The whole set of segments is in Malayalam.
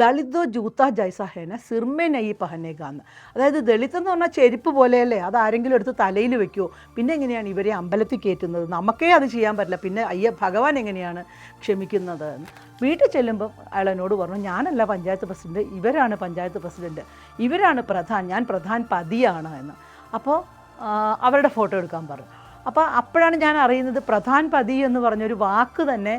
ദളിതോ ജൂത്ത ജൈസ ഹേന സിർമേ നയി പഹനേകാന്ന് അതായത് ദളിത് എന്ന് പറഞ്ഞാൽ ചെരുപ്പ് പോലെയല്ലേ അത് ആരെങ്കിലും എടുത്ത് തലയിൽ വെക്കുമോ പിന്നെ എങ്ങനെയാണ് ഇവരെ അമ്പലത്തിൽ കയറ്റുന്നത്? നമുക്കേ അത് ചെയ്യാൻ പറ്റില്ല. പിന്നെ അയ്യ ഭഗവാൻ എങ്ങനെയാണ് ക്ഷമിക്കുന്നത്? വീട്ടിൽ ചെല്ലുമ്പോൾ അയാൾ എന്നോട് പറഞ്ഞു ഞാനല്ല പഞ്ചായത്ത് പ്രസിഡന്റ് ഇവരാണ് പഞ്ചായത്ത് പ്രസിഡന്റ്. ഇവരാണ് പ്രധാൻ ഞാൻ പ്രധാൻ പതിയാണ് എന്ന്. അപ്പോൾ അവരുടെ ഫോട്ടോ എടുക്കാൻ പറഞ്ഞു. അപ്പോൾ അപ്പോഴാണ് ഞാൻ അറിയുന്നത് പ്രധാൻ പതി എന്ന് പറഞ്ഞൊരു വാക്ക് തന്നെ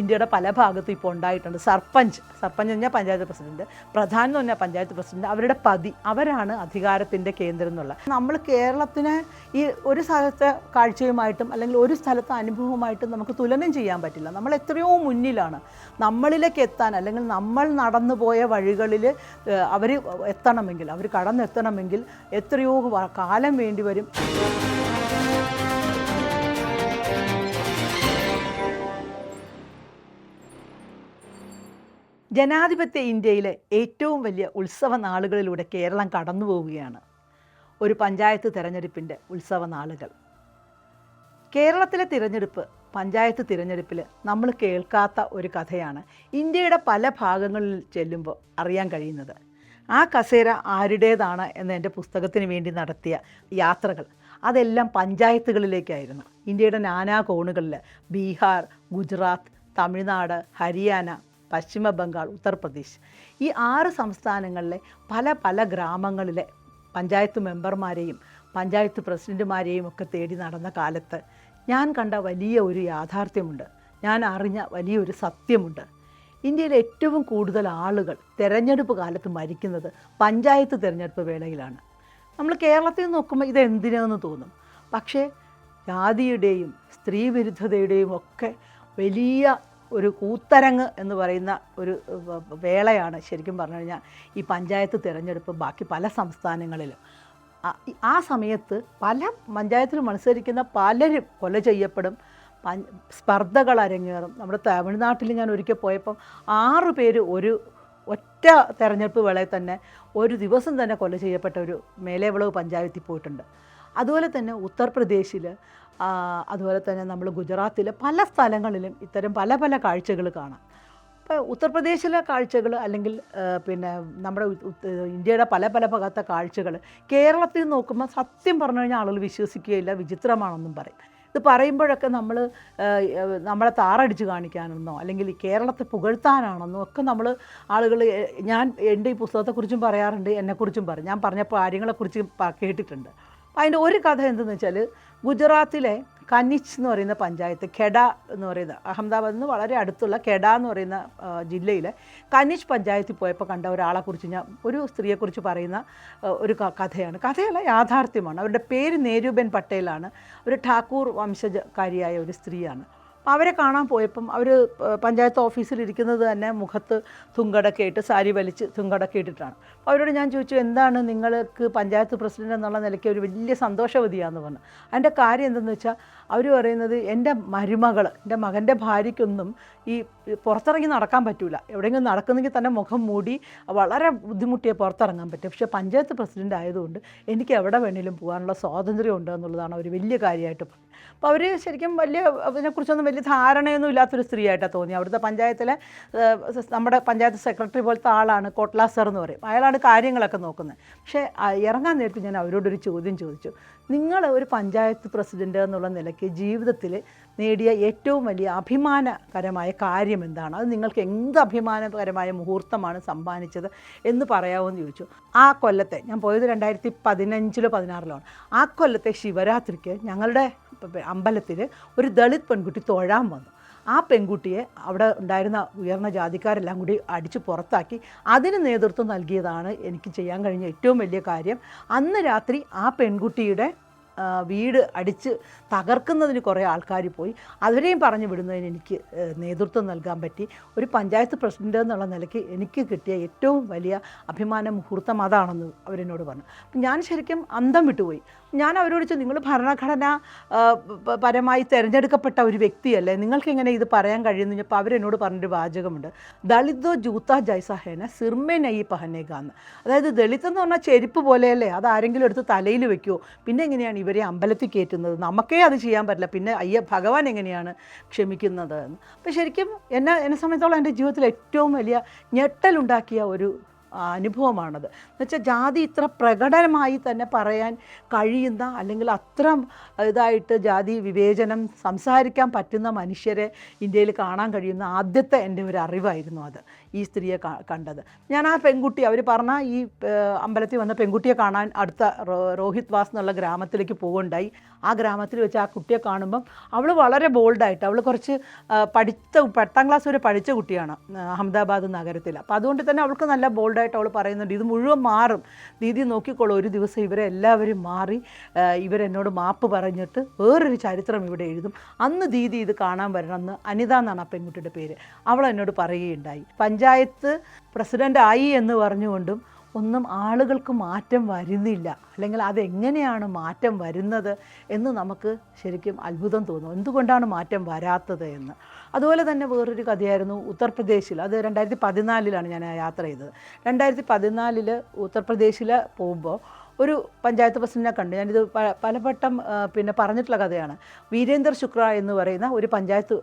ഇന്ത്യയുടെ പല ഭാഗത്തും ഇപ്പോൾ ഉണ്ടായിട്ടുണ്ട്. സർപ്പഞ്ച് സർപ്പഞ്ച് എന്ന് പറഞ്ഞാൽ പഞ്ചായത്ത് പ്രസിഡന്റ് പ്രധാൻ എന്ന് പറഞ്ഞാൽ പഞ്ചായത്ത് പ്രസിഡന്റ് അവരുടെ പതി അവരാണ് അധികാരത്തിന്റെ കേന്ദ്രം എന്നുള്ള. നമ്മൾ കേരളത്തിന് ഈ ഒരു സ്ഥലത്തെ കാഴ്ചയുമായിട്ടും അല്ലെങ്കിൽ ഒരു സ്ഥലത്തെ അനുഭവമായിട്ടും നമുക്ക് തുലനം ചെയ്യാൻ പറ്റില്ല. നമ്മൾ എത്രയോ മുന്നിലാണ്. നമ്മളിലേക്ക് എത്താൻ അല്ലെങ്കിൽ നമ്മൾ നടന്നു പോയ വഴികളിൽ അവർ എത്തണമെങ്കിൽ അവർ കടന്നെത്തണമെങ്കിൽ എത്രയോ കാലം വേണ്ടി വരും. ജനാധിപത്യ ഇന്ത്യയിലെ ഏറ്റവും വലിയ ഉത്സവ നാളുകളിലൂടെ കേരളം കടന്നു പോവുകയാണ് ഒരു പഞ്ചായത്ത് തിരഞ്ഞെടുപ്പിന്റെ ഉത്സവ നാളുകൾ. കേരളത്തിലെ തിരഞ്ഞെടുപ്പ് പഞ്ചായത്ത് തിരഞ്ഞെടുപ്പിൽ നമ്മൾ കേൾക്കാത്ത ഒരു കഥയാണ് ഇന്ത്യയുടെ പല ഭാഗങ്ങളിൽ ചെല്ലുമ്പോൾ അറിയാൻ കഴിയുന്നത്. ആ കസേര ആരുടേതാണ് എന്ന എന്റെ പുസ്തകത്തിന് വേണ്ടി നടത്തിയ യാത്രകൾ അതെല്ലാം പഞ്ചായത്തുകളിലേക്കായിരുന്നു. ഇന്ത്യയുടെ നാനാ കോണുകളിൽ ബീഹാർ ഗുജറാത്ത് തമിഴ്നാട് ഹരിയാന പശ്ചിമ ബംഗാൾ ഉത്തർപ്രദേശ്. ഈ ആറ് സംസ്ഥാനങ്ങളിലെ പല പല ഗ്രാമങ്ങളിലെ പഞ്ചായത്ത് മെമ്പർമാരെയും പഞ്ചായത്ത് പ്രസിഡന്റുമാരെയും ഒക്കെ തേടി നടന്ന കാലത്ത് ഞാൻ കണ്ട വലിയ ഒരു യാഥാർത്ഥ്യമുണ്ട്. ഞാൻ അറിഞ്ഞ വലിയൊരു സത്യമുണ്ട്. ഇന്ത്യയിലെ ഏറ്റവും കൂടുതൽ ആളുകൾ തെരഞ്ഞെടുപ്പ് കാലത്ത് മരിക്കുന്നത് പഞ്ചായത്ത് തിരഞ്ഞെടുപ്പ് വേളയിലാണ്. നമ്മൾ കേരളത്തിൽ നോക്കുമ്പോൾ ഇത് തോന്നും. പക്ഷേ ജാതിയുടെയും സ്ത്രീ വിരുദ്ധതയുടെയും ഒക്കെ വലിയ ഒരു കൂത്തരങ്ങ് എന്ന് പറയുന്ന ഒരു വേളയാണ് ശരിക്കും പറഞ്ഞു കഴിഞ്ഞാൽ ഈ പഞ്ചായത്ത് തിരഞ്ഞെടുപ്പ് ബാക്കി പല സംസ്ഥാനങ്ങളിലും. ആ- സമയത്ത് പല പഞ്ചായത്തിൽ മത്സരിക്കുന്ന പലരും കൊല ചെയ്യപ്പെടും. സ്പർദ്ധകൾ അരങ്ങേറും. നമ്മുടെ തമിഴ്നാട്ടിൽ ഞാൻ ഒരിക്കൽ പോയപ്പം ആറ് പേര് ഒരു ഒറ്റ തെരഞ്ഞെടുപ്പ് വേളയിൽ തന്നെ ഒരു ദിവസം തന്നെ കൊല ചെയ്യപ്പെട്ട ഒരു മേലേവിളവ് പഞ്ചായത്തിൽ പോയിട്ടുണ്ട്. അതുപോലെ തന്നെ ഉത്തർപ്രദേശിൽ അതുപോലെ തന്നെ നമ്മൾ ഗുജറാത്തിൽ പല സ്ഥലങ്ങളിലും ഇത്തരം പല പല കാഴ്ചകൾ കാണാം. ഇപ്പോൾ ഉത്തർപ്രദേശിലെ കാഴ്ചകൾ അല്ലെങ്കിൽ പിന്നെ നമ്മുടെ ഇന്ത്യയുടെ പല പല ഭാഗത്തെ കാഴ്ചകൾ കേരളത്തിൽ നോക്കുമ്പോൾ സത്യം പറഞ്ഞു കഴിഞ്ഞാൽ ആളുകൾ വിശ്വസിക്കുകയില്ല വിചിത്രമാണെന്നും പറയും. ഇത് പറയുമ്പോഴൊക്കെ നമ്മൾ നമ്മളെ താറടിച്ച് കാണിക്കാനെന്നോ അല്ലെങ്കിൽ കേരളത്തെ പുകഴ്ത്താനാണെന്നോ ഒക്കെ നമ്മൾ ആളുകൾ ഞാൻ എന്റെ ഈ പുസ്തകത്തെക്കുറിച്ചും പറയാറുണ്ട് എന്നെക്കുറിച്ചും പറയും. ഞാൻ പറഞ്ഞ കാര്യങ്ങളെക്കുറിച്ച് കേട്ടിട്ടുണ്ട്. അപ്പോൾ അതിന്റെ ഒരു കഥ എന്തെന്ന് വെച്ചാൽ ഗുജറാത്തിലെ കനിച്ച് എന്ന് പറയുന്ന പഞ്ചായത്ത് ഖെഡ എന്ന് പറയുന്ന അഹമ്മദാബാദിൽ നിന്ന് വളരെ അടുത്തുള്ള ഖെഡ എന്ന് പറയുന്ന ജില്ലയിലെ കനിച്ച് പഞ്ചായത്തിൽ പോയപ്പോൾ കണ്ട ഒരാളെക്കുറിച്ച് ഞാൻ ഒരു സ്ത്രീയെക്കുറിച്ച് പറയുന്ന ഒരു കഥയാണ്. കഥയല്ല യാഥാർത്ഥ്യമാണ്. അവരുടെ പേര് നേരുബെൻ പട്ടേലാണ്. ഒരു ഠാക്കൂർ വംശജക്കാരിയായ ഒരു സ്ത്രീയാണ്. അപ്പോൾ അവരെ കാണാൻ പോയപ്പം അവർ പഞ്ചായത്ത് ഓഫീസിൽ ഇരിക്കുന്നത് തന്നെ മുഖത്ത് തുങ്കടൊക്കെ ഇട്ട് സാരി വലിച്ച് തുങ്കടൊക്കെ ഇട്ടിട്ടാണ്. അപ്പോൾ അവരോട് ഞാൻ ചോദിച്ചു എന്താണ് നിങ്ങൾക്ക് പഞ്ചായത്ത് പ്രസിഡന്റ് എന്നുള്ള നിലയ്ക്ക് ഒരു വലിയ സന്തോഷവതിയാന്ന് പറഞ്ഞു. അതിന്റെ കാര്യം എന്തെന്ന് വെച്ചാൽ അവർ പറയുന്നത് എന്റെ മരുമകൾ എന്റെ മകന്റെ ഭാര്യയ്ക്കൊന്നും ഈ പുറത്തിറങ്ങി നടക്കാൻ പറ്റില്ല എവിടെയെങ്കിലും നടക്കുന്നെങ്കിൽ തന്നെ മുഖം മൂടി വളരെ ബുദ്ധിമുട്ടിയേ പുറത്തിറങ്ങാൻ പറ്റും. പക്ഷേ പഞ്ചായത്ത് പ്രസിഡന്റ് ആയതുകൊണ്ട് എനിക്ക് എവിടെ വേണേലും പോകാനുള്ള സ്വാതന്ത്ര്യം ഉണ്ട് എന്നുള്ളതാണ് ഒരു വലിയ കാര്യമായിട്ട് അപ്പോൾ അവർ ശരിക്കും വലിയ അതിനെക്കുറിച്ചൊന്നും വലിയ ധാരണയൊന്നും ഇല്ലാത്തൊരു സ്ത്രീയായിട്ടാണ് തോന്നി. അവിടുത്തെ പഞ്ചായത്തിലെ നമ്മുടെ പഞ്ചായത്ത് സെക്രട്ടറി പോലത്തെ ആളാണ് കോട്ട്ലാസർ എന്ന് പറയും. അയാളാണ് കാര്യങ്ങളൊക്കെ നോക്കുന്നത്. പക്ഷേ ഇറങ്ങാൻ നേരത്ത് ഞാൻ അവരോടൊരു ചോദ്യം ചോദിച്ചു. നിങ്ങൾ ഒരു പഞ്ചായത്ത് പ്രസിഡന്റ് എന്നുള്ള നിലയ്ക്ക് ജീവിതത്തിൽ നേടിയ ഏറ്റവും വലിയ അഭിമാനകരമായ കാര്യം എന്താണ്? അത് നിങ്ങൾക്ക് എന്ത് അഭിമാനകരമായ മുഹൂർത്തമാണ് സമ്മാനിച്ചത് എന്ന് പറയാമോന്ന് ചോദിച്ചു. ആ കൊല്ലത്തെ ഞാൻ പോയത് രണ്ടായിരത്തി പതിനഞ്ചിലോ പതിനാറിലോ ആണ്. ആ കൊല്ലത്തെ ശിവരാത്രിക്ക് ഞങ്ങളുടെ അമ്പലത്തിൽ ഒരു ദളിത് പെൺകുട്ടി തൊഴാൻ വന്നു. ആ പെൺകുട്ടിയെ അവിടെ ഉണ്ടായിരുന്ന ഉയർന്ന ജാതിക്കാരെല്ലാം കൂടി അടിച്ച് പുറത്താക്കി അതിന് നേതൃത്വം നൽകിയതാണ് എനിക്ക് ചെയ്യാൻ കഴിഞ്ഞ ഏറ്റവും വലിയ കാര്യം. അന്ന് രാത്രി ആ പെൺകുട്ടിയുടെ വീട് അടിച്ച് തകർക്കുന്നതിന് കുറേ ആൾക്കാർ പോയി. അവരെയും പറഞ്ഞു വിടുന്നതിന് എനിക്ക് നേതൃത്വം നൽകാൻ പറ്റി. ഒരു പഞ്ചായത്ത് പ്രസിഡന്റ് എന്നുള്ള നിലയ്ക്ക് എനിക്ക് കിട്ടിയ ഏറ്റവും വലിയ അഭിമാന മുഹൂർത്തം അതാണെന്ന് അവരെന്നോട് പറഞ്ഞു. അപ്പം ഞാൻ ശരിക്കും അന്തം വിട്ടുപോയി. ഞാൻ അവരോട് ചോദിച്ചു നിങ്ങൾ ഭരണഘടന പരമായി തിരഞ്ഞെടുക്കപ്പെട്ട ഒരു വ്യക്തിയല്ലേ? നിങ്ങൾക്ക് എങ്ങനെ ഇത് പറയാൻ കഴിയുന്നു? അപ്പോൾ അവരെന്നോട് പറഞ്ഞൊരു വാചകമുണ്ട്. ദളിതോ ജൂത്ത ജൈസഹേന സിർമേ നയി പഹനേകാന്ന് അതായത് ദളിത് എന്ന് പറഞ്ഞാൽ ചെരുപ്പ് പോലെയല്ലേ? അത് ആരെങ്കിലും എടുത്ത് തലയിൽ വെക്കുമോ പിന്നെ എങ്ങനെയാണ് ഇവരെ ഇവരെ അമ്പലത്തിൽ കയറ്റുന്നത്. നമുക്കേ അത് ചെയ്യാൻ പറ്റില്ല. പിന്നെ അയ്യ ഭഗവാൻ എങ്ങനെയാണ് ക്ഷമിക്കുന്നത് എന്ന്. അപ്പം ശരിക്കും എന്നെ എന്നെ സംബന്ധിച്ചോളം എന്റെ ജീവിതത്തിൽ ഏറ്റവും വലിയ ഞെട്ടലുണ്ടാക്കിയ ഒരു അനുഭവമാണത്. എന്നുവെച്ചാൽ ജാതി ഇത്ര പ്രകടനമായി തന്നെ പറയാൻ കഴിയുന്ന അല്ലെങ്കിൽ അത്ര ഇതായിട്ട് ജാതി വിവേചനം സംസാരിക്കാൻ പറ്റുന്ന മനുഷ്യരെ ഇന്ത്യയിൽ കാണാൻ കഴിയുന്ന ആദ്യത്തെ എന്റെ ഒരു അറിവായിരുന്നു അത്. ഈ സ്ത്രീയെ കണ്ടത്. ഞാൻ ആ പെൺകുട്ടി അവർ പറഞ്ഞ ഈ അമ്പലത്തിൽ വന്ന പെൺകുട്ടിയെ കാണാൻ അടുത്ത രോഹിത് വാസ് എന്നുള്ള ഗ്രാമത്തിലേക്ക് പോവുണ്ടായി ആ ഗ്രാമത്തിൽ വെച്ച് ആ കുട്ടിയെ കാണുമ്പം അവൾ വളരെ ബോൾഡായിട്ട് അവൾ കുറച്ച് പഠിത്ത പത്താം ക്ലാസ് വരെ പഠിച്ച കുട്ടിയാണ് അഹമ്മദാബാദ് നഗരത്തിൽ അപ്പോൾ അതുകൊണ്ട് തന്നെ അവൾക്ക് നല്ല ബോൾഡായിട്ട് അവൾ പറയുന്നുണ്ട് ഇത് മുഴുവൻ മാറും. ദീദി നോക്കിക്കോളൂ ഒരു ദിവസം ഇവരെ എല്ലാവരും മാറി ഇവരെന്നോട് മാപ്പ് പറഞ്ഞിട്ട് വേറൊരു ചരിത്രം ഇവിടെ എഴുതും. അന്ന് ദീദി ഇത് കാണാൻ വരണം എന്ന് അനിത എന്നാണ് ആ പെൺകുട്ടിയുടെ പേര്. അവൾ എന്നോട് പറയുകയുണ്ടായി. പഞ്ചായത്ത് പ്രസിഡന്റ് ആയി എന്ന് പറഞ്ഞുകൊണ്ടും ഒന്നും ആളുകൾക്ക് മാറ്റം വരുന്നില്ല. അല്ലെങ്കിൽ അതെങ്ങനെയാണ് മാറ്റം വരുന്നത് എന്ന് നമുക്ക് ശരിക്കും അത്ഭുതം തോന്നും. എന്തുകൊണ്ടാണ് മാറ്റം വരാത്തത് എന്ന്? അതുപോലെ തന്നെ വേറൊരു കഥയായിരുന്നു ഉത്തർപ്രദേശിൽ. അത് രണ്ടായിരത്തി പതിനാലിലാണ് ഞാൻ യാത്ര ചെയ്തത്. രണ്ടായിരത്തി പതിനാലിൽ ഉത്തർപ്രദേശിൽ പോകുമ്പോൾ ഒരു പഞ്ചായത്ത് പ്രസിഡന്റിനെ കണ്ടു. ഞാനിത് പലവട്ടം പിന്നെ പറഞ്ഞിട്ടുള്ള കഥയാണ്. വീരേന്ദർ ശുക്ര എന്ന് പറയുന്ന ഒരു പഞ്ചായത്തിൽ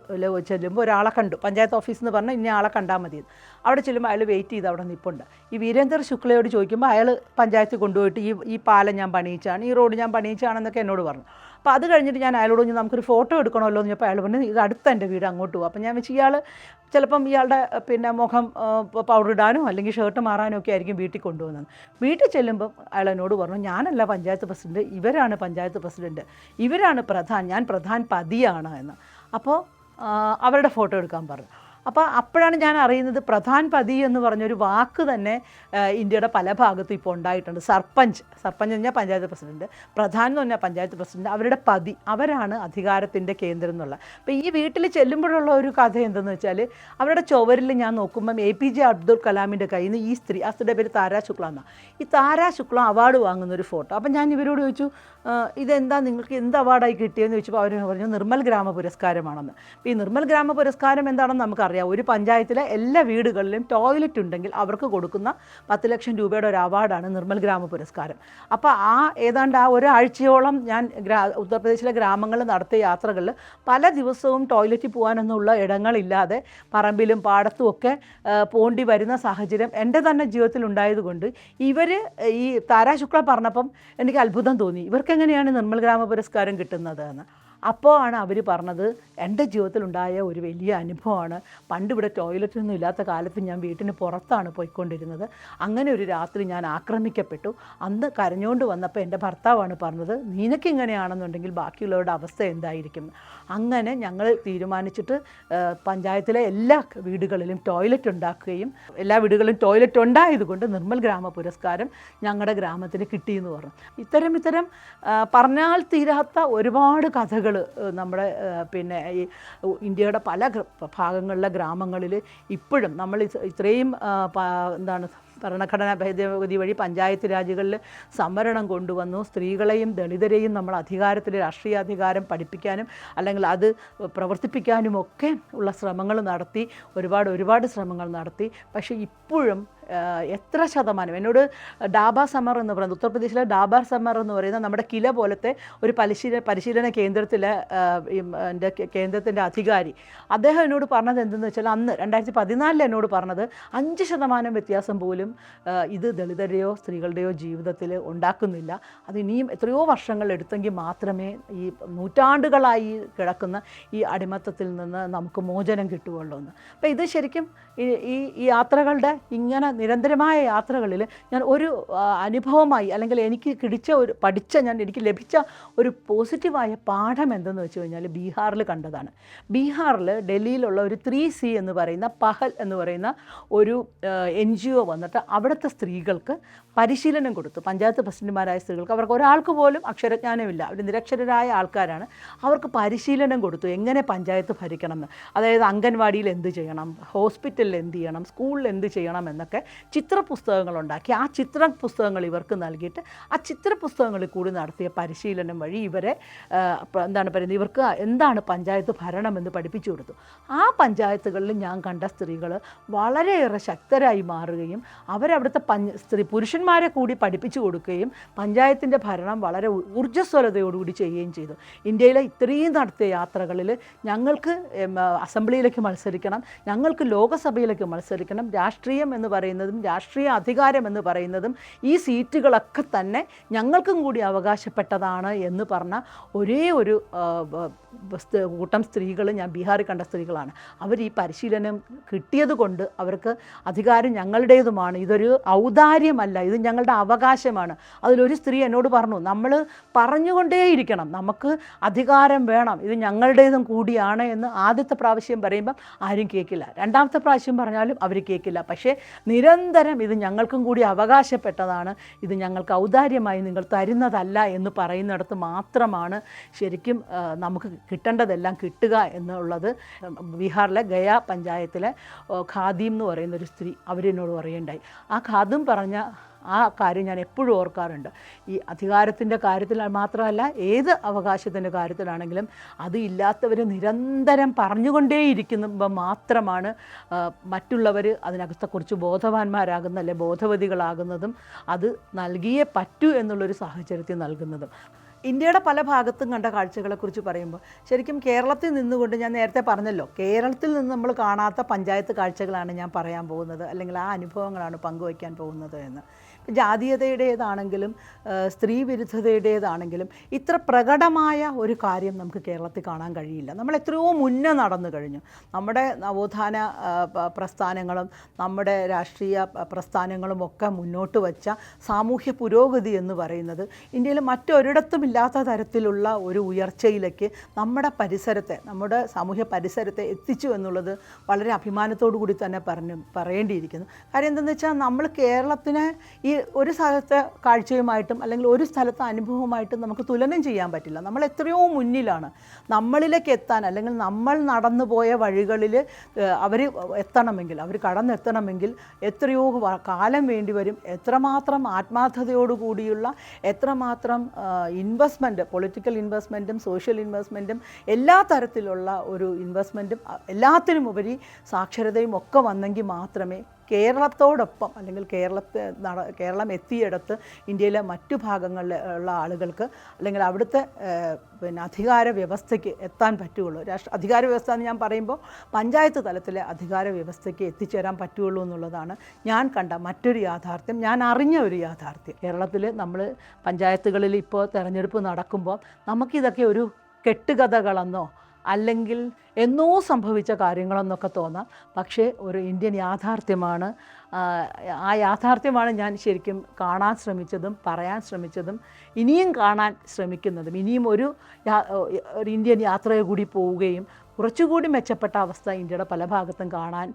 ചെല്ലുമ്പോൾ ഒരാളെ കണ്ടു. പഞ്ചായത്ത് ഓഫീസിൽ നിന്ന് പറഞ്ഞാൽ ഇന്ന ആളെ കണ്ടാൽ മതി അവിടെ ചെല്ലുമ്പോൾ അയാൾ വെയിറ്റ് ചെയ്ത് അവിടെ നിൽപ്പുണ്ട് ഈ വീരേന്ദർ ശുക്ലയോട് ചോദിക്കുമ്പോൾ അയാൾ പഞ്ചായത്ത് കൊണ്ടുപോയിട്ട് ഈ ഈ പാലം ഞാൻ പണിയിച്ചാണ് ഈ റോഡ് ഞാൻ പണിയിച്ചാണെന്നൊക്കെ എന്നോട് പറഞ്ഞു. അപ്പോൾ അത് കഴിഞ്ഞിട്ട് ഞാൻ അയാളോട് പറഞ്ഞു നമുക്കൊരു ഫോട്ടോ എടുക്കണമല്ലോ എന്ന് ചോദിച്ചപ്പോൾ അയാൾ പറഞ്ഞു ഇത് അടുത്ത എന്റെ വീട് അങ്ങോട്ട് പോകും അപ്പോൾ ഞാൻ വെച്ച് ഇയാൾ ചിലപ്പം ഇയാളുടെ പിന്നെ മുഖം പൗഡർ ഇടാനോ അല്ലെങ്കിൽ ഷർട്ട് മാറാനോ ഒക്കെ ആയിരിക്കും വീട്ടിൽ കൊണ്ടുപോകുന്നത്. വീട്ടിൽ ചെല്ലുമ്പോൾ അയാൾ എന്നോട് പറഞ്ഞു ഞാനല്ല പഞ്ചായത്ത് പ്രസിഡന്റ് ഇവരാണ് പഞ്ചായത്ത് പ്രസിഡന്റ് ഇവരാണ് പ്രധാൻ ഞാൻ പ്രധാൻ പതിയാണ് എന്ന്. അപ്പോൾ അവരുടെ ഫോട്ടോ എടുക്കാൻ പറഞ്ഞു. അപ്പോൾ അപ്പോഴാണ് ഞാൻ അറിയുന്നത് പ്രധാൻ പതി എന്ന് പറഞ്ഞൊരു വാക്ക് തന്നെ ഇന്ത്യയുടെ പല ഭാഗത്തും ഇപ്പോൾ ഉണ്ടായിട്ടുണ്ട്. സർപ്പഞ്ച് സർപ്പഞ്ച് എന്ന് പറഞ്ഞാൽ പഞ്ചായത്ത് പ്രസിഡന്റ്. പ്രധാൻ എന്ന് പറഞ്ഞാൽ പഞ്ചായത്ത് പ്രസിഡന്റ്. അവരുടെ പതി അവരാണ് അധികാരത്തിന്റെ കേന്ദ്രം എന്നുള്ള. അപ്പോൾ ഈ വീട്ടിൽ ചെല്ലുമ്പോഴുള്ള ഒരു കഥ എന്തെന്ന് വെച്ചാൽ അവരുടെ ചുവരിൽ ഞാൻ നോക്കുമ്പം എ പി ജെ അബ്ദുൽ കലാമിന്റെ കയ്യിൽ നിന്ന് ഈ സ്ത്രീ ആ സ്ത്രീയുടെ പേര് താരാ ശുക്ല എന്നാണ് ഈ താരാ ശുക്ല അവാർഡ് വാങ്ങുന്ന ഒരു ഫോട്ടോ. അപ്പം ഞാൻ ഇവരോട് ചോദിച്ചു "ആ, ഇതെന്താ നിങ്ങൾക്ക് എന്ത് അവാർഡായി കിട്ടിയെന്ന് ചോദിച്ചപ്പോൾ അവർ പറഞ്ഞു നിർമ്മൽ ഗ്രാമ പുരസ്കാരമാണെന്ന്. ഈ നിർമ്മൽ ഗ്രാമ പുരസ്കാരം എന്താണെന്ന് നമുക്കറിയാം ഒരു പഞ്ചായത്തിലെ എല്ലാ വീടുകളിലും ടോയ്ലറ്റ് ഉണ്ടെങ്കിൽ അവർക്ക് കൊടുക്കുന്ന പത്ത് ലക്ഷം രൂപയുടെ ഒരു അവാർഡാണ് നിർമ്മൽ ഗ്രാമ പുരസ്കാരം. അപ്പോൾ ആ ഏതാണ്ട് ആ ഒരാഴ്ചയോളം ഞാൻ ഗ്രാ ഉത്തർപ്രദേശിലെ ഗ്രാമങ്ങളിൽ നടത്തിയ യാത്രകളിൽ പല ദിവസവും ടോയ്ലറ്റിൽ പോകാനൊന്നുള്ള ഇടങ്ങളില്ലാതെ പറമ്പിലും പാടത്തും ഒക്കെ പോണ്ടി വരുന്ന സാഹചര്യം എന്റെ തന്നെ ജീവിതത്തിൽ ഉണ്ടായതുകൊണ്ട് ഇവർ ഈ താരാ ശുക്ല പറഞ്ഞപ്പം എനിക്ക് അത്ഭുതം തോന്നി. ഇവർക്കെങ്ങനെയാണ് നിർമ്മൽ ഗ്രാമ പുരസ്കാരം കിട്ടുന്നത് എന്ന്. അപ്പോൾ ആണ് അവർ പറഞ്ഞത് എന്റെ ജീവിതത്തിലുണ്ടായ ഒരു വലിയ അനുഭവമാണ്. പണ്ട് ഇവിടെ ടോയ്ലറ്റൊന്നും ഇല്ലാത്ത കാലത്ത് ഞാൻ വീട്ടിന് പുറത്താണ് പോയിക്കൊണ്ടിരുന്നത്. അങ്ങനെ ഒരു രാത്രി ഞാൻ ആക്രമിക്കപ്പെട്ടു. അന്ന് കരഞ്ഞുകൊണ്ട് വന്നപ്പോൾ എന്റെ ഭർത്താവാണ് പറഞ്ഞത് നിനക്ക് ഇങ്ങനെയാണെന്നുണ്ടെങ്കിൽ ബാക്കിയുള്ളവരുടെ അവസ്ഥ എന്തായിരിക്കും? അങ്ങനെ ഞങ്ങൾ തീരുമാനിച്ചിട്ട് പഞ്ചായത്തിലെ എല്ലാ വീടുകളിലും ടോയ്ലറ്റ് ഉണ്ടാക്കുകയും എല്ലാ വീടുകളിലും ടോയ്ലറ്റ് ഉണ്ടായതുകൊണ്ട് നിർമ്മൽ ഗ്രാമ പുരസ്കാരം ഞങ്ങളുടെ ഗ്രാമത്തിന് കിട്ടിയെന്ന് പറഞ്ഞു. ഇത്തരം ഇത്തരം പറഞ്ഞാൽ തീരാത്ത ഒരുപാട് കഥകൾ നമ്മുടെ പിന്നെ ഈ ഇന്ത്യയുടെ പല ഭാഗങ്ങളിലെ ഗ്രാമങ്ങളിൽ ഇപ്പോഴും നമ്മൾ ഇത്രയും എന്താണ് ഭരണഘടനാ ഭേദഗതി വഴി പഞ്ചായത്ത് രാജുകളിൽ സംവരണം കൊണ്ടുവന്നു. സ്ത്രീകളെയും ദളിതരെയും നമ്മൾ അധികാരത്തിൽ രാഷ്ട്രീയ അധികാരം പഠിപ്പിക്കാനും അല്ലെങ്കിൽ അത് പ്രവർത്തിപ്പിക്കാനും ഒക്കെ ഉള്ള ശ്രമങ്ങൾ നടത്തി. ഒരുപാട് ഒരുപാട് ശ്രമങ്ങൾ നടത്തി. പക്ഷേ ഇപ്പോഴും എത്ര ശതമാനം? എന്നോട് ഡാബ സമർ എന്ന് പറയുന്നത് ഉത്തർപ്രദേശിലെ ഡാബ സമർ എന്ന് പറയുന്ന നമ്മുടെ കില പോലത്തെ ഒരു പരിശീല പരിശീലന കേന്ദ്രത്തിലെ എന്റെ കേന്ദ്രത്തിന്റെ അധികാരി. അദ്ദേഹം എന്നോട് പറഞ്ഞത് എന്തെന്ന് വെച്ചാൽ അന്ന് രണ്ടായിരത്തി പതിനാലിൽ എന്നോട് പറഞ്ഞത് അഞ്ച് ശതമാനം വ്യത്യാസം പോലും ഇത് ദളിതരെയോ സ്ത്രീകളുടെയോ ജീവിതത്തിൽ ഉണ്ടാക്കുന്നില്ല. അത് ഇനിയും എത്രയോ വർഷങ്ങൾ എടുത്തെങ്കിൽ മാത്രമേ ഈ നൂറ്റാണ്ടുകളായി കിടക്കുന്ന ഈ അടിമത്തത്തിൽ നിന്ന് നമുക്ക് മോചനം കിട്ടുകയുള്ളൂ എന്ന്. അപ്പോൾ ഇത് ശരിക്കും ഈ യാത്രകളുടെ ഇങ്ങനെ നിരന്തരമായ യാത്രകളിൽ ഞാൻ ഒരു അനുഭവമായി അല്ലെങ്കിൽ എനിക്ക് കിടിച്ച ഒരു പഠിച്ച ഞാൻ എനിക്ക് ലഭിച്ച ഒരു പോസിറ്റീവായ പാഠം എന്തെന്ന് വെച്ച് കഴിഞ്ഞാൽ ബീഹാറിൽ കണ്ടതാണ്. ബീഹാറിൽ ഡൽഹിയിലുള്ള ഒരു ത്രീ സി എന്ന് പറയുന്ന പഹൽ എന്ന് പറയുന്ന ഒരു എൻ ജി ഒ വന്നിട്ട് അവിടുത്തെ സ്ത്രീകൾക്ക് പരിശീലനം കൊടുത്തു. പഞ്ചായത്ത് പ്രസിഡന്റുമാരായ സ്ത്രീകൾക്ക്. അവർക്ക് ഒരാൾക്ക് പോലും അക്ഷരജ്ഞാനമില്ല. അവർ നിരക്ഷരരായ ആൾക്കാരാണ്. അവർക്ക് പരിശീലനം കൊടുത്തു. എങ്ങനെ പഞ്ചായത്ത് ഭരിക്കണം എന്ന് അതായത് അംഗൻവാടിയിൽ എന്ത് ചെയ്യണം? ഹോസ്പിറ്റലിൽ എന്ത് ചെയ്യണം? സ്കൂളിൽ എന്ത് ചെയ്യണം എന്നൊക്കെ ചിത്രപുസ്തകങ്ങൾ പുസ്തകങ്ങളുണ്ടാക്കി ആ ചിത്ര പുസ്തകങ്ങൾ ഇവർക്ക് നൽകിയിട്ട് ആ ചിത്ര പുസ്തകങ്ങളിൽ കൂടി നടത്തിയ പരിശീലനം വഴി ഇവരെ എന്താണ് പറയുന്നത്? ഇവർക്ക് എന്താണ് പഞ്ചായത്ത് ഭരണമെന്ന് പഠിപ്പിച്ചു കൊടുത്തു. ആ പഞ്ചായത്തുകളിൽ ഞാൻ കണ്ട സ്ത്രീകൾ വളരെയേറെ ശക്തരായി മാറുകയും അവരവിടുത്തെ പഞ്ച സ്ത്രീ പുരുഷന്മാരെ കൂടി പഠിപ്പിച്ചു കൊടുക്കുകയും പഞ്ചായത്തിന്റെ ഭരണം വളരെ ഊർജസ്വലതയോടുകൂടി ചെയ്യുകയും ചെയ്തു. ഇന്ത്യയിലെ ഇത്രയും നടത്തിയ യാത്രകളിൽ ഞങ്ങൾക്ക് അസംബ്ലിയിലേക്ക് മത്സരിക്കണം ഞങ്ങൾക്ക് ലോകസഭയിലേക്ക് മത്സരിക്കണം രാഷ്ട്രീയം എന്ന് പറയുന്നതും രാഷ്ട്രീയ അധികാരം എന്ന് പറയുന്നതും ഈ സീറ്റുകളൊക്കെ തന്നെ ഞങ്ങൾക്കും കൂടി അവകാശപ്പെട്ടതാണ് എന്ന് പറഞ്ഞ ഒരേ ഒരു കൂട്ടം സ്ത്രീകൾ ഞാൻ ബീഹാറിൽ കണ്ട സ്ത്രീകളാണ്. അവർ ഈ പരിശീലനം കിട്ടിയത് കൊണ്ട് അവർക്ക് അധികാരം ഞങ്ങളുടേതുമാണ്. ഇതൊരു ഔദാര്യമല്ല. ഇത് ഞങ്ങളുടെ അവകാശമാണ്. അതിലൊരു സ്ത്രീ എന്നോട് പറഞ്ഞു നമ്മൾ പറഞ്ഞുകൊണ്ടേയിരിക്കണം. നമുക്ക് അധികാരം വേണം. ഇത് ഞങ്ങളുടേതും കൂടിയാണ് എന്ന് ആദ്യത്തെ പ്രാവശ്യം പറയുമ്പം ആരും കേൾക്കില്ല. രണ്ടാമത്തെ പ്രാവശ്യം പറഞ്ഞാലും അവർ കേൾക്കില്ല. പക്ഷേ നിരന്തരം ഇത് ഞങ്ങൾക്കും കൂടി അവകാശപ്പെട്ടതാണ്. ഇത് ഞങ്ങൾക്ക് ഔദാര്യമായി നിങ്ങൾ തരുന്നതല്ല എന്ന് പറയുന്നിടത്ത് മാത്രമാണ് ശരിക്കും നമുക്ക് കിട്ടേണ്ടതെല്ലാം കിട്ടുക എന്നുള്ളത്. ബീഹാറിലെ ഗയ പഞ്ചായത്തിലെ ഖാദിം എന്ന് പറയുന്ന ഒരു സ്ത്രീ അവരെന്നോട് പറയുണ്ടായി ആ ഖാദിം പറഞ്ഞ ആ കാര്യം ഞാൻ എപ്പോഴും ഓർക്കാറുണ്ട്. ഈ അധികാരത്തിന്റെ കാര്യത്തിൽ മാത്രമല്ല ഏത് അവകാശത്തിന്റെ കാര്യത്തിലാണെങ്കിലും അത് ഇല്ലാത്തവർ നിരന്തരം പറഞ്ഞുകൊണ്ടേയിരിക്കുമ്പോൾ മാത്രമാണ് മറ്റുള്ളവർ അതിനകത്തെക്കുറിച്ച് ബോധവാന്മാരാകുന്ന അല്ലെ ബോധവതികളാകുന്നതും അത് നൽകിയേ പറ്റൂ എന്നുള്ളൊരു സാഹചര്യത്തിൽ നൽകുന്നതും. ഇന്ത്യയുടെ പല ഭാഗത്തും കണ്ട കാഴ്ചകളെക്കുറിച്ച് പറയുമ്പോൾ ശരിക്കും കേരളത്തിൽ നിന്നുകൊണ്ട് ഞാൻ നേരത്തെ പറഞ്ഞല്ലോ കേരളത്തിൽ നിന്ന് നമ്മൾ കാണാത്ത പഞ്ചായത്ത് കാഴ്ചകളാണ് ഞാൻ പറയാൻ പോകുന്നത് അല്ലെങ്കിൽ ആ അനുഭവങ്ങളാണ് പങ്കുവയ്ക്കാൻ പോകുന്നത് എന്ന്. ജാതീയതയുടേതാണെങ്കിലും സ്ത്രീ വിരുദ്ധതയുടേതാണെങ്കിലും ഇത്ര പ്രകടമായ ഒരു കാര്യം നമുക്ക് കേരളത്തിൽ കാണാൻ കഴിയില്ല. നമ്മൾ എത്രയോ മുന്നേ നടന്നു കഴിഞ്ഞു. നമ്മുടെ നവോത്ഥാന പ്രസ്ഥാനങ്ങളും നമ്മുടെ രാഷ്ട്രീയ പ്രസ്ഥാനങ്ങളും ഒക്കെ മുന്നോട്ട് വച്ച സാമൂഹ്യ പുരോഗതി എന്ന് പറയുന്നത് ഇന്ത്യയിൽ മറ്റൊരിടത്തും ഇല്ലാത്ത തരത്തിലുള്ള ഒരു ഉയർച്ചയിലേക്ക് നമ്മുടെ പരിസരത്തെ നമ്മുടെ സാമൂഹ്യ പരിസരത്തെ എത്തിച്ചു എന്നുള്ളത് വളരെ അഭിമാനത്തോടു കൂടി തന്നെ പറഞ്ഞു പറയേണ്ടിയിരിക്കുന്നു. കാര്യം എന്തെന്ന് വെച്ചാൽ നമ്മൾ കേരളത്തിനെ ഈ ഒരു സ്ഥലത്തെ കാഴ്ചയുമായിട്ടും അല്ലെങ്കിൽ ഒരു സ്ഥലത്തെ അനുഭവമായിട്ടും നമുക്ക് തുലനം ചെയ്യാൻ പറ്റില്ല. നമ്മൾ എത്രയോ മുന്നിലാണ്. നമ്മളിലേക്ക് എത്താൻ അല്ലെങ്കിൽ നമ്മൾ നടന്നു പോയ വഴികളിൽ അവർ എത്തണമെങ്കിൽ അവർ കടന്നെത്തണമെങ്കിൽ എത്രയോ കാലം വേണ്ടി വരും. എത്രമാത്രം ആത്മാർത്ഥതയോടുകൂടിയുള്ള എത്രമാത്രം ഇൻവെസ്റ്റ്മെന്റ് പൊളിറ്റിക്കൽ ഇൻവെസ്റ്റ്മെന്റും സോഷ്യൽ ഇൻവെസ്റ്റ്മെന്റും എല്ലാ തരത്തിലുള്ള ഒരു ഇൻവെസ്റ്റ്മെന്റും എല്ലാത്തിനുമുപരി സാക്ഷരതയും ഒക്കെ വന്നെങ്കിൽ മാത്രമേ കേരളത്തോടൊപ്പം അല്ലെങ്കിൽ കേരളത്തെ കേരളം എത്തിയിടത്ത് ഇന്ത്യയിലെ മറ്റു ഭാഗങ്ങളിൽ ഉള്ള ആളുകൾക്ക് അല്ലെങ്കിൽ അവിടുത്തെ പിന്നെ അധികാര വ്യവസ്ഥയ്ക്ക് എത്താൻ പറ്റുകയുള്ളൂ. രാഷ്ട്ര അധികാര വ്യവസ്ഥ എന്ന് ഞാൻ പറയുമ്പോൾ പഞ്ചായത്ത് തലത്തിലെ അധികാര വ്യവസ്ഥയ്ക്ക് എത്തിച്ചേരാൻ പറ്റുകയുള്ളൂ എന്നുള്ളതാണ് ഞാൻ കണ്ട മറ്റൊരു യാഥാർത്ഥ്യം ഞാൻ അറിഞ്ഞ ഒരു യാഥാർത്ഥ്യം. കേരളത്തിൽ നമ്മൾ പഞ്ചായത്തുകളിൽ ഇപ്പോൾ തെരഞ്ഞെടുപ്പ് നടക്കുമ്പോൾ നമുക്കിതൊക്കെ ഒരു കെട്ടുകഥകളെന്നോ അല്ലെങ്കിൽ എന്നോ സംഭവിച്ച കാര്യങ്ങളെന്നൊക്കെ തോന്നാം. പക്ഷേ ഒരു ഇന്ത്യൻ യാഥാർത്ഥ്യമാണ്. ആ, യാഥാർത്ഥ്യമാണ് ഞാൻ ശരിക്കും കാണാൻ ശ്രമിച്ചതും പറയാൻ ശ്രമിച്ചതും ഇനിയും കാണാൻ ശ്രമിക്കുന്നതും. ഇനിയും ഒരു ഒരു ഇന്ത്യൻ യാത്രയെ കൂടി പോവുകയും കുറച്ചുകൂടി മെച്ചപ്പെട്ട അവസ്ഥ ഇന്ത്യയുടെ പല ഭാഗത്തും കാണാൻ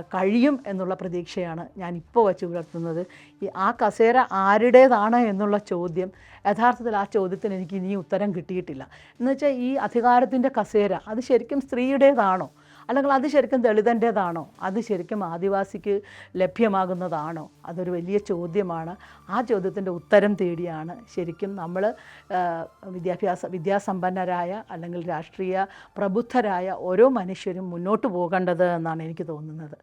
കഴിയും എന്നുള്ള പ്രതീക്ഷയാണ് ഞാൻ ഇപ്പോൾ വച്ച് പുലർത്തുന്നത്. ഈ ആ കസേര ആരുടേതാണ് എന്നുള്ള ചോദ്യം യഥാർത്ഥത്തിൽ ആ ചോദ്യത്തിന് എനിക്ക് ഇനിയും ഉത്തരം കിട്ടിയിട്ടില്ല. എന്നുവെച്ചാൽ ഈ അധികാരത്തിന്റെ കസേര അത് ശരിക്കും സ്ത്രീയുടേതാണോ? അല്ലെങ്കിൽ അത് ശരിക്കും ദളിതന്റേതാണോ? അത് ശരിക്കും ആദിവാസിക്ക് ലഭ്യമാകുന്നതാണോ? അതൊരു വലിയ ചോദ്യമാണ്. ആ ചോദ്യത്തിന്റെ ഉത്തരം തേടിയാണ് ശരിക്കും നമ്മൾ വിദ്യാഭ്യാസ വിദ്യാസമ്പന്നരായ അല്ലെങ്കിൽ രാഷ്ട്രീയ പ്രബുദ്ധരായ ഓരോ മനുഷ്യരും മുന്നോട്ട് പോകേണ്ടത് എന്നാണ് എനിക്ക് തോന്നുന്നത്.